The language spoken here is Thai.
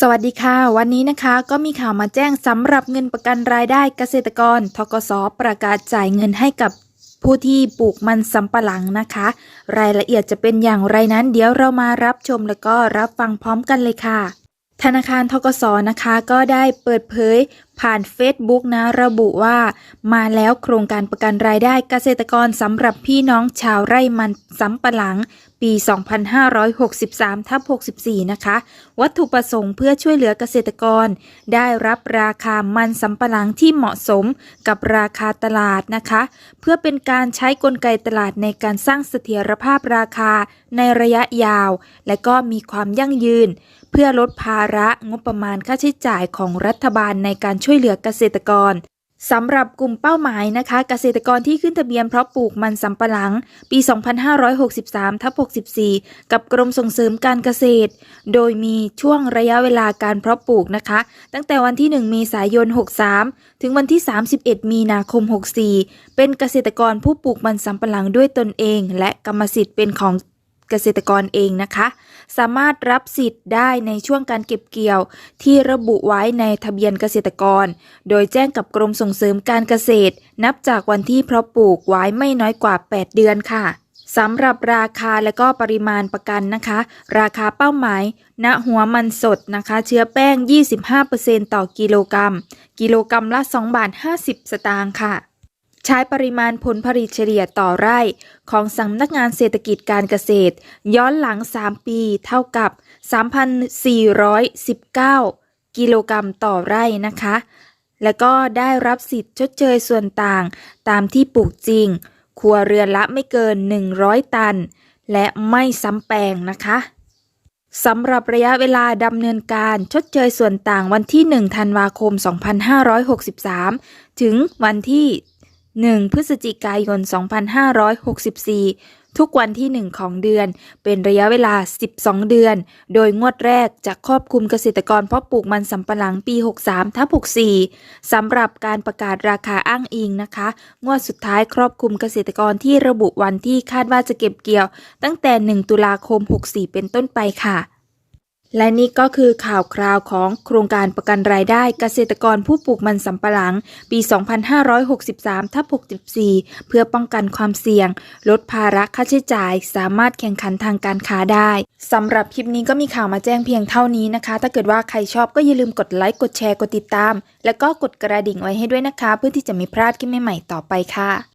สวัสดีค่ะ วันนี้นะคะก็มีข่าวมาแจ้งสำหรับเงินประกันรายได้เกษตรกรทกสประกาศจ่ายเงินให้กับผู้ที่ปลูกมันสำปะหลังนะคะ รายละเอียดจะเป็นอย่างไรนั้น เดี๋ยวเรามารับชมแล้วก็รับฟังพร้อมกันเลยค่ะ ธนาคารทกสนะคะก็ได้เปิดเผยผ่าน Facebook นะระบุว่า มาแล้วโครงการประกันรายได้เกษตรกรสำหรับพี่น้องชาวไร่มันสำปะหลัง ปี 2563ทับ64 นะคะ วัตถุประสงค์เพื่อช่วยเหลือเกษตรกร ได้รับราคามันสำปะหลังที่เหมาะสมกับราคาตลาดนะคะ เพื่อเป็นการใช้กลไกตลาดในการสร้างเสถียรภาพราคาในระยะยาว และก็มีความยั่งยืน เพื่อลดภาระงบประมาณค่าใช้จ่ายของรัฐบาลในการช่วยเหลือเกษตรกร สำหรับกลุ่มเป้าหมายนะคะ เกษตรกรที่ขึ้นทะเบียนเพราะปลูกมันสำปะหลัง ปี 2563ทับ64 กับกรมส่งเสริมการเกษตร โดยมีช่วงระยะเวลาการเพาะปลูกนะคะ ตั้งแต่วันที่ 1 เมษายน 63 ถึงวันที่ 31 มีนาคม 64 เป็นเกษตรกรผู้ปลูกมันสำปะหลังด้วยตนเอง และกรรมสิทธิ์เป็นของ เกษตรกรเองนะคะ สามารถรับสิทธิ์ได้ในช่วงการเก็บเกี่ยว ที่ระบุไว้ในทะเบียนเกษตรกร โดยแจ้งกับกรมส่งเสริมการเกษตร นับจากวันที่เพาะปลูกไว้ไม่น้อยกว่า 8 เดือนค่ะสำหรับราคาและก็ปริมาณประกันนะคะ ราคาเป้าหมาย ณ หัวมันสดนะคะ เชื้อแป้ง 25%ต่อกิโลกรัม กิโลกรัมละ 2 บาท 50 สตางค์ค่ะ ใช้ปริมาณผลผลิตเฉลี่ยต่อไร่ ของสำนักงานเศรษฐกิจการเกษตร ย้อนหลัง 3 ปีเท่ากับ 3,419 กิโลกรัมต่อไร่นะคะ และก็ได้รับสิทธิ์ชดเชยส่วนต่างตามที่ปลูกจริง ครัวเรือนละไม่เกิน 100 ตัน และไม่ซ้ำแปลงนะคะสำหรับระยะเวลาดำเนินการชดเชยส่วนต่างวันที่ 1 ธันวาคม 2563 ถึงวันที่ 1 พฤศจิกายน 2564 ทุกวันที่ 1 ของเดือน เป็นระยะเวลา 12 เดือน โดยงวดแรกจะครอบคลุมเกษตรกรเพาะปลูกมันสำปะหลังปี 63ทับ64 สำหรับการประกาศราคาอ้างอิงนะคะ งวดสุดท้ายครอบคลุมเกษตรกรที่ระบุวันที่คาดว่าจะเก็บเกี่ยว ตั้งแต่ 1 ตุลาคม 64 เป็นต้นไปค่ะ และนี่ก็คือข่าวคราวของโครงการประกันรายได้เกษตรกรผู้ปลูกมันสำปะหลัง ปี 2563ทับ64 เพื่อป้องกันความเสี่ยง ลดภาระค่าใช้จ่าย สามารถแข่งขันทางการค้าได้ สำหรับคลิปนี้ก็มีข่าวมาแจ้งเพียงเท่านี้นะคะ ถ้าเกิดว่าใครชอบก็อย่าลืมกดไลค์ กดแชร์ กดติดตาม แล้วก็กดกระดิ่งไว้ให้ด้วยนะคะ เพื่อที่จะไม่พลาดคลิปใหม่ๆต่อไปค่ะ